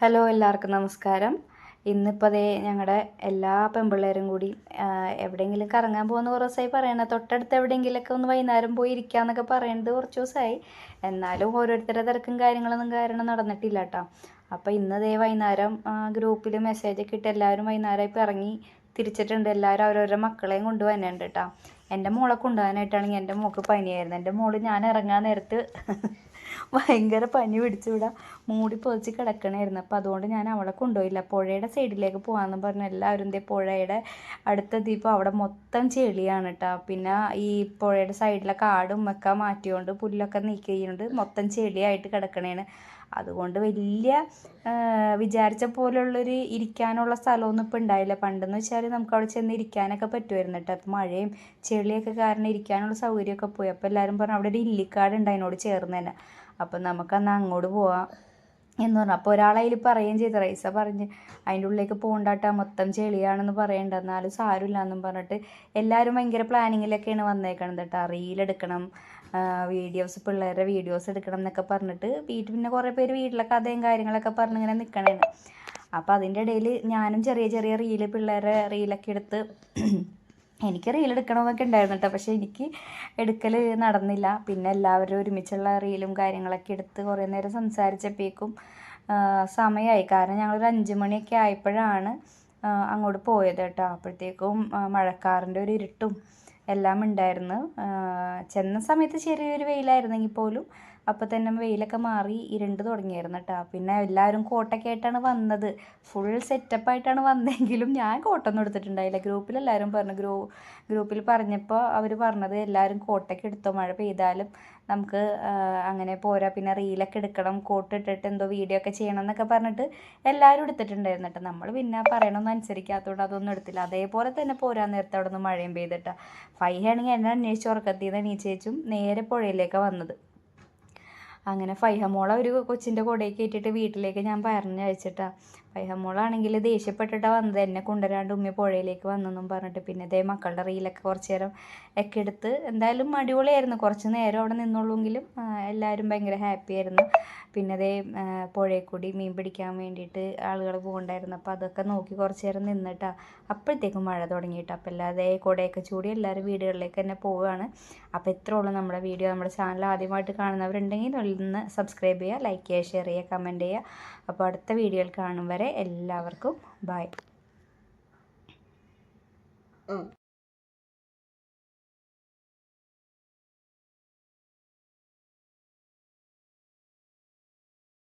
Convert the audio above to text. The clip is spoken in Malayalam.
ഹലോ എല്ലാവർക്കും നമസ്കാരം. ഇന്നിപ്പോൾ അതേ ഞങ്ങളുടെ എല്ലാ പെൺപിള്ളേരും കൂടി എവിടെയെങ്കിലും കറങ്ങാൻ പോകുന്ന കുറേ ദിവസമായി പറയണ. തൊട്ടടുത്ത് എവിടെയെങ്കിലുമൊക്കെ ഒന്ന് വൈകുന്നേരം പോയി ഇരിക്കുക എന്നൊക്കെ പറയുന്നത് കുറച്ച് ദിവസമായി എന്നാലും ഓരോരുത്തരുടെ തിരക്കും കാര്യങ്ങളൊന്നും കാരണം നടന്നിട്ടില്ല കേട്ടോ അപ്പോൾ ഇന്ന് ദേ വൈകുന്നേരം ഗ്രൂപ്പിൽ മെസ്സേജൊക്കെ ഇട്ട് എല്ലാവരും വൈകുന്നേരം ഇപ്പോൾ ഇറങ്ങി തിരിച്ചിട്ടുണ്ട്. എല്ലാവരും അവരവരുടെ മക്കളെയും കൊണ്ടുപോകാനുണ്ട് കേട്ടോ എന്റെ മോളെ കൊണ്ടുപോകാനായിട്ടാണെങ്കിൽ എന്റെ മോൾക്ക് പനിയായിരുന്നു. എന്റെ മോൾ ഞാൻ ഇറങ്ങാൻ നേരത്ത് ഭയങ്കര പനി പിടിച്ചിവിടെ മൂടി പൊതിച്ച് കിടക്കണമായിരുന്നു അപ്പോൾ അതുകൊണ്ട് ഞാൻ അവളെ കൊണ്ടുപോയില്ല. പുഴയുടെ സൈഡിലേക്ക് പോകാമെന്ന് പറഞ്ഞു എല്ലാവരും ദേ പുഴയുടെ അടുത്തെത്തിയപ്പോൾ അവിടെ മൊത്തം ചെളിയാണ് കേട്ടോ പിന്നെ ഈ പുഴയുടെ സൈഡിലെ കാടും ഒക്കെ മാറ്റിയോണ്ട് പുല്ലൊക്കെ നീക്കി കഴിഞ്ഞുകൊണ്ട് മൊത്തം ചെളിയായിട്ട് കിടക്കണേണ്. അതുകൊണ്ട് വലിയ വിചാരിച്ച പോലുള്ളൊരു ഇരിക്കാനുള്ള സ്ഥലമൊന്നും ഇപ്പോൾ ഉണ്ടായില്ല. പണ്ടെന്ന് വെച്ചാൽ നമുക്ക് അവിടെ ചെന്ന് ഇരിക്കാനൊക്കെ പറ്റുമായിരുന്നു കേട്ടോ അപ്പോൾ മഴയും ചെളിയൊക്കെ കാരണം ഇരിക്കാനുള്ള സൗകര്യമൊക്കെ പോയി. അപ്പോൾ എല്ലാവരും പറഞ്ഞു അവിടെ ഒരു ഇല്ലിക്കാട് ഉണ്ട് അതിനോട് ചേർന്ന് തന്നെ. അപ്പം നമുക്കന്ന് അങ്ങോട്ട് പോവാം എന്ന് പറഞ്ഞു. അപ്പോൾ ഒരാളതിൽ പറയുകയും ചെയ്തു. റൈസ പറഞ്ഞ് അതിന്റെ ഉള്ളിലേക്ക് പോകണ്ടാട്ടാ മൊത്തം ചെളിയാണെന്ന് പറയണ്ട. എന്നാലും സാരമില്ല എന്നും പറഞ്ഞിട്ട് എല്ലാവരും ഭയങ്കര പ്ലാനിങ്ങിലൊക്കെയാണ് വന്നേക്കണത് കേട്ടോ റീലെടുക്കണം വീഡിയോസ് പിള്ളേരുടെ വീഡിയോസ് എടുക്കണം എന്നൊക്കെ പറഞ്ഞിട്ട് വീട്ടിൽ പിന്നെ കുറേ പേര് വീട്ടിലെ കഥയും കാര്യങ്ങളൊക്കെ പറഞ്ഞ് ഇങ്ങനെ നിൽക്കണേണ് അപ്പോൾ അതിന്റെ ഇടയിൽ ഞാനും ചെറിയ ചെറിയ റീൽ പിള്ളേരെ റീലൊക്കെ എടുത്ത് എനിക്ക് റീൽ എടുക്കണമെന്നൊക്കെ ഉണ്ടായിരുന്നു കേട്ടോ. പക്ഷേ എനിക്ക് എടുക്കൽ നടന്നില്ല. പിന്നെ എല്ലാവരും ഒരുമിച്ചുള്ള റീലും കാര്യങ്ങളൊക്കെ എടുത്ത് കുറേ നേരം സംസാരിച്ചപ്പോഴേക്കും സമയമായി. കാരണം ഞങ്ങളൊരു അഞ്ച് മണിയൊക്കെ ആയപ്പോഴാണ് അങ്ങോട്ട് പോയത് കേട്ടോ. അപ്പോഴത്തേക്കും മഴക്കാറിന്റെ ഒരു ഇരുട്ടും എല്ലാം ഉണ്ടായിരുന്നു. ചെന്ന സമയത്ത് ചെറിയൊരു വെയിലായിരുന്നെങ്കിൽ പോലും അപ്പോൾ തന്നെ വെയിലൊക്കെ മാറി ഇരുണ്ട് തുടങ്ങിയായിരുന്നു കേട്ടോ പിന്നെ എല്ലാവരും കോട്ടൊക്കെ ആയിട്ടാണ് വന്നത്. ഫുൾ സെറ്റപ്പായിട്ടാണ് വന്നെങ്കിലും ഞാൻ കോട്ടൊന്നും എടുത്തിട്ടുണ്ടായില്ല. ഗ്രൂപ്പിൽ എല്ലാവരും പറഞ്ഞു ഗ്രൂ ഗ്രൂപ്പിൽ പറഞ്ഞപ്പോൾ അവർ പറഞ്ഞത് എല്ലാവരും കോട്ടൊക്കെ എടുത്തോ മഴ പെയ്താലും നമുക്ക് അങ്ങനെ പോരാ. പിന്നെ റീലൊക്കെ എടുക്കണം കോട്ട് ഇട്ടിട്ട് എന്തോ വീഡിയോ ഒക്കെ ചെയ്യണം എന്നൊക്കെ പറഞ്ഞിട്ട് എല്ലാവരും എടുത്തിട്ടുണ്ടായിരുന്നു കേട്ടോ നമ്മൾ പിന്നെ പറയണമെന്ന് അനുസരിക്കാത്തതുകൊണ്ട് അതൊന്നും എടുത്തില്ല. അതേപോലെ തന്നെ പോരാ നേരത്തെ അവിടെ നിന്ന് മഴയും പെയ്തിട്ടാ ഫൈഹ ആണെങ്കിൽ എന്നെ അന്വേഷിച്ച് ഉറക്കത്തിൽ നിന്ന് എണീച്ചേച്ചും നേരെ പുഴയിലേക്ക് വന്നത്. അങ്ങനെ ഫൈഹ മോളെ ഒരു കൊച്ചിന്റെ കൂടെ കയറ്റിയിട്ട് വീട്ടിലേക്ക് ഞാൻ പറഞ്ഞു അയച്ചിട്ടാ ഫൈഹമോളാണെങ്കിൽ ദേഷ്യപ്പെട്ടിട്ടാണ് വന്നത്. എന്നെ കൊണ്ടുവരാണ്ട് ഉമ്മ പുഴയിലേക്ക് വന്നെന്നും പറഞ്ഞിട്ട് പിന്നെ ഇതേ മക്കളുടെ റീലൊക്കെ കുറച്ച് നേരം ഒക്കെ എടുത്ത് എന്തായാലും അടിപൊളിയായിരുന്നു. കുറച്ച് നേരം അവിടെ നിന്നുള്ളൂങ്കിലും എല്ലാവരും ഭയങ്കര ഹാപ്പി ആയിരുന്നു. പിന്നെ അതേ പുഴയിൽ കൂടി മീൻ പിടിക്കാൻ വേണ്ടിയിട്ട് ആളുകൾ പോകണ്ടായിരുന്നു. അപ്പോൾ അതൊക്കെ നോക്കി കുറച്ച് നേരം നിന്നിട്ടാ അപ്പോഴത്തേക്കും മഴ തുടങ്ങിയിട്ട്. അപ്പോൾ അല്ലാതെ കുടയൊക്കെ ചൂടി എല്ലാവരും വീടുകളിലേക്ക് തന്നെ പോവുകയാണ്. അപ്പോൾ ഇത്രേ ഉള്ളൂ നമ്മുടെ വീഡിയോ. നമ്മുടെ ചാനൽ ആദ്യമായിട്ട് കാണുന്നവരുണ്ടെങ്കിൽ ഒന്ന് സബ്സ്ക്രൈബ് ചെയ്യുക ലൈക്ക് ചെയ്യുക ഷെയർ ചെയ്യുക കമന്റ് ചെയ്യുക. അപ്പോൾ അടുത്ത വീഡിയോയിൽ കാണും വരെ എല്ലാവർക്കും ബൈ.